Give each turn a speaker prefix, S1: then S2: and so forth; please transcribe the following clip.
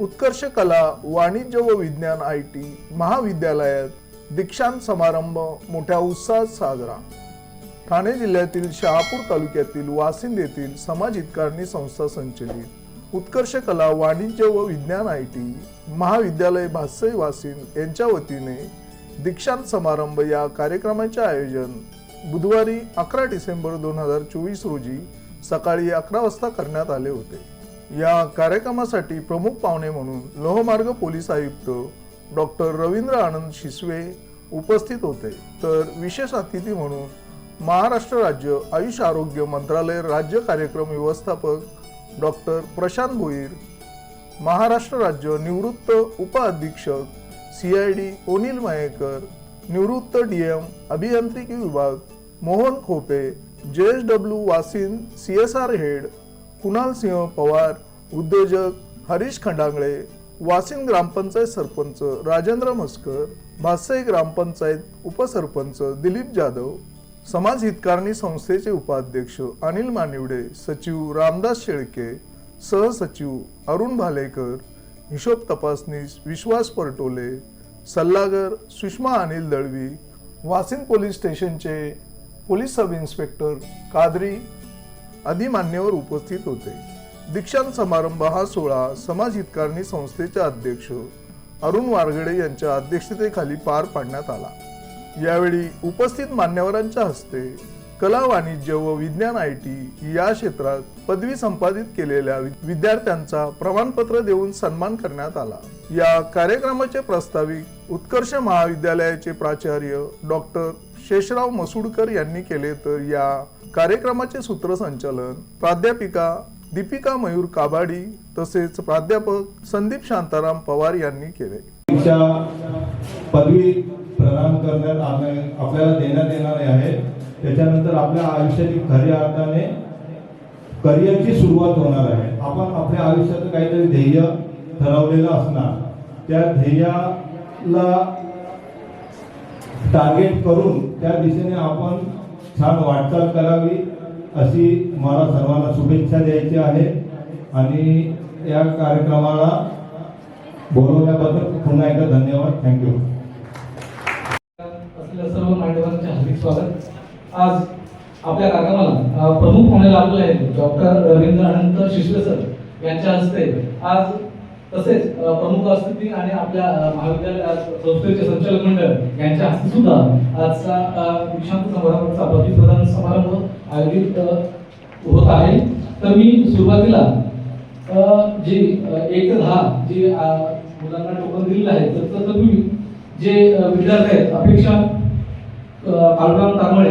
S1: उत्कर्ष कला वाणिज्य व विज्ञान आय टी महाविद्यालयात दीक्षांत समारंभ मोठ्या उत्साहात साजरा. ठाणे जिल्ह्यातील शहापूर तालुक्यातील वासिंद येथील समाज हितकारणी संस्था संचलित उत्कर्ष कला वाणिज्य व विज्ञान आय टी महाविद्यालय भासई वासिंद यांच्या वतीने दीक्षांत समारंभ या कार्यक्रमाचे आयोजन बुधवारी अकरा डिसेंबर दोन हजार चोवीस रोजी सकाळी अकरा वाजता करण्यात आले होते. या कार्यक्रमासाठी प्रमुख पाहुणे म्हणून लोहमार्ग पोलीस आयुक्त डॉक्टर रवींद्र आनंद शिसवे उपस्थित होते. तर विशेष अतिथी म्हणून महाराष्ट्र राज्य आयुष आरोग्य मंत्रालय राज्य कार्यक्रम व्यवस्थापक डॉक्टर प्रशांत भोईर महाराष्ट्र राज्य निवृत्त उपअधीक्षक C I D Onil Mayekar निवृत्त डी एम अभियांत्रिकी विभाग Mohan Khope J S W Vasin C S R head Kunal Singh Pawar उद्योजक हरीश खंडांगळे वासिन ग्रामपंचायत सरपंच राजेंद्र मस्कर भासई ग्रामपंचायत उपसरपंच दिलीप जाधव समाज हितकारणी संस्थेचे उपाध्यक्ष अनिल मानिवडे सचिव रामदास शेळके सहसचिव अरुण भालेकर हिशोब तपासनीस विश्वास परटोले सल्लागार सुषमा अनिल दळवी वासिंद पोलीस स्टेशनचे पोलीस सब इन्स्पेक्टर कादरी आदी मान्यवर उपस्थित होते. दीक्षांत समारंभ हा सोहळा समाज हितकारणी संस्थेचे अध्यक्ष अरुण वारगडे यांच्या अध्यक्षतेखाली पार पाडण्यात आला. यावेळी उपस्थित मान्यवरांच्या हस्ते कला वाणिज्य व विज्ञान आय टी या क्षेत्रात पदवी संपादित केलेल्या विद्यार्थ्यांचा प्रमाणपत्र देऊन सन्मान करण्यात आला. या कार्यक्रमाचे प्रास्ताविक उत्कर्ष महाविद्यालयाचे प्राचार्य डॉक्टर शेषराव मसुडकर यांनी केले तर या कार्यक्रमाचे सूत्रसंचालन प्राध्यापिका दीपिका मयूर काबाडी तसेच प्राध्यापक संदीप शांताराम पवार यांनी केले.
S2: पदवी प्रदान करण्यात आपल्याला देण्यात येणार आहे. त्याच्यानंतर आपल्या आयुष्याची खऱ्या अर्थाने करिअरची सुरुवात होणार आहे. आपण आपल्या आयुष्याचं काहीतरी ध्येय ठरवलेलं असणार. त्या ध्येयाला टार्गेट करून त्या दिशेने आपण छान वाटचाल करावी अशी मला सर्वांना शुभेच्छा द्यायची आहे. आणि या कार्यक्रमाला बोलवल्याबद्दल पुन्हा एकदा धन्यवाद. थँक्यू
S3: असलेल्या सर्व मान्यवरांचे हार्दिक स्वागत. आज आपल्या कार्यक्रमाला प्रमुख पाहुणे लाभले आहेत डॉक्टर रवींद्र अनंत शिशवे सर यांच्या हस्ते. आज तसेच प्रमुख असतील आणि आपल्या महाविद्यालय संस्थेचे संचालक मंडळ यांच्या हस्ते सुद्धा आजचा दीक्षांत समारंभाचा पदवी प्रदान समारंभ आयोजित होत आहे. तर मी सुरुवातीला जे एक दहा जे मुलांना टोकन दिलेलं आहे तर तुम्ही जे विद्यार्थी आहेत अपेक्षा अ, काळूराम तारमळे